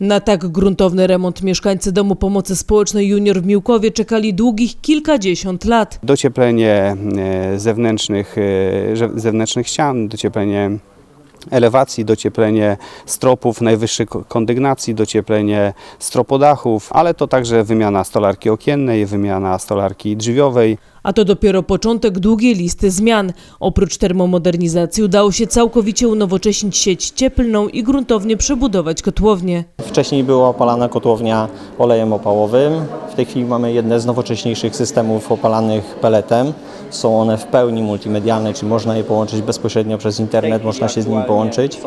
Na tak gruntowny remont mieszkańcy Domu Pomocy Społecznej Junior w Miłkowie czekali długich kilkadziesiąt lat. docieplenie e, zewnętrznych, e, zewnętrznych ścian, docieplenie elewacji, docieplenie stropów najwyższej ko- kondygnacji, docieplenie stropodachów, ale to także wymiana stolarki okiennej, wymiana stolarki drzwiowej. A to dopiero początek długiej listy zmian. Oprócz termomodernizacji udało się całkowicie unowocześnić sieć cieplną i gruntownie przebudować kotłownię. Wcześniej była opalana kotłownia olejem opałowym. W tej chwili mamy jedne z nowocześniejszych systemów opalanych peletem. Są one w pełni multimedialne, czyli można je połączyć bezpośrednio przez internet, można się z nimi połączyć.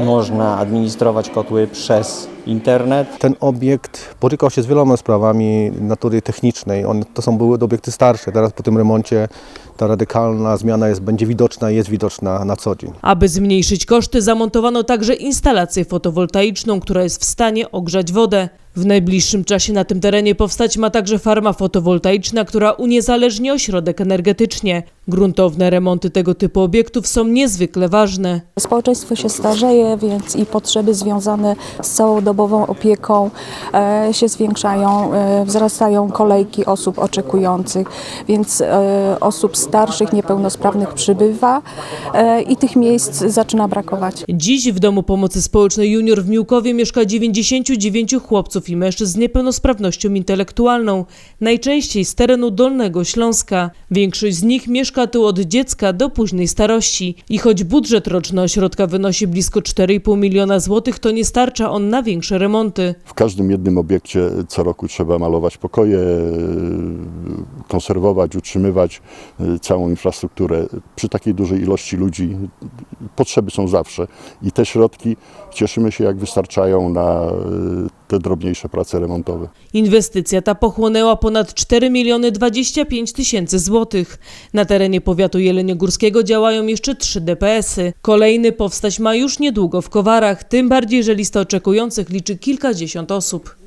Można administrować kotły przez internet. Ten obiekt borykał się z wieloma sprawami natury technicznej. On, to są były obiekty starsze. Teraz po tym remoncie ta radykalna zmiana jest, będzie widoczna i jest widoczna na co dzień. Aby zmniejszyć koszty, zamontowano także instalację fotowoltaiczną, która jest w stanie ogrzać wodę. W najbliższym czasie na tym terenie powstać ma także farma fotowoltaiczna, która uniezależni ośrodek energetycznie. Gruntowne remonty tego typu obiektów są niezwykle ważne. Społeczeństwo się starzeje, więc i potrzeby związane z całodobową opieką e, się zwiększają, e, wzrastają kolejki osób oczekujących, więc e, osób starszych, niepełnosprawnych przybywa e, i tych miejsc zaczyna brakować. Dziś w Domu Pomocy Społecznej Junior w Miłkowie mieszka 99 chłopców i mężczyzn z niepełnosprawnością intelektualną, najczęściej z terenu Dolnego Śląska. Większość z nich mieszka tu od dziecka do późnej starości. I choć budżet roczny ośrodka wynosi blisko 4,5 miliona złotych, to nie starcza on na większe remonty. W każdym jednym obiekcie co roku trzeba malować pokoje, konserwować, utrzymywać e, całą infrastrukturę. Przy takiej dużej ilości ludzi potrzeby są zawsze i te środki cieszymy się jak wystarczają na e, te drobniejsze prace remontowe. Inwestycja ta pochłonęła ponad 4 miliony 25 tysięcy złotych. Na terenie powiatu jeleniogórskiego działają jeszcze trzy DPS-y. Kolejny powstać ma już niedługo w Kowarach, tym bardziej, że lista oczekujących liczy kilkadziesiąt osób.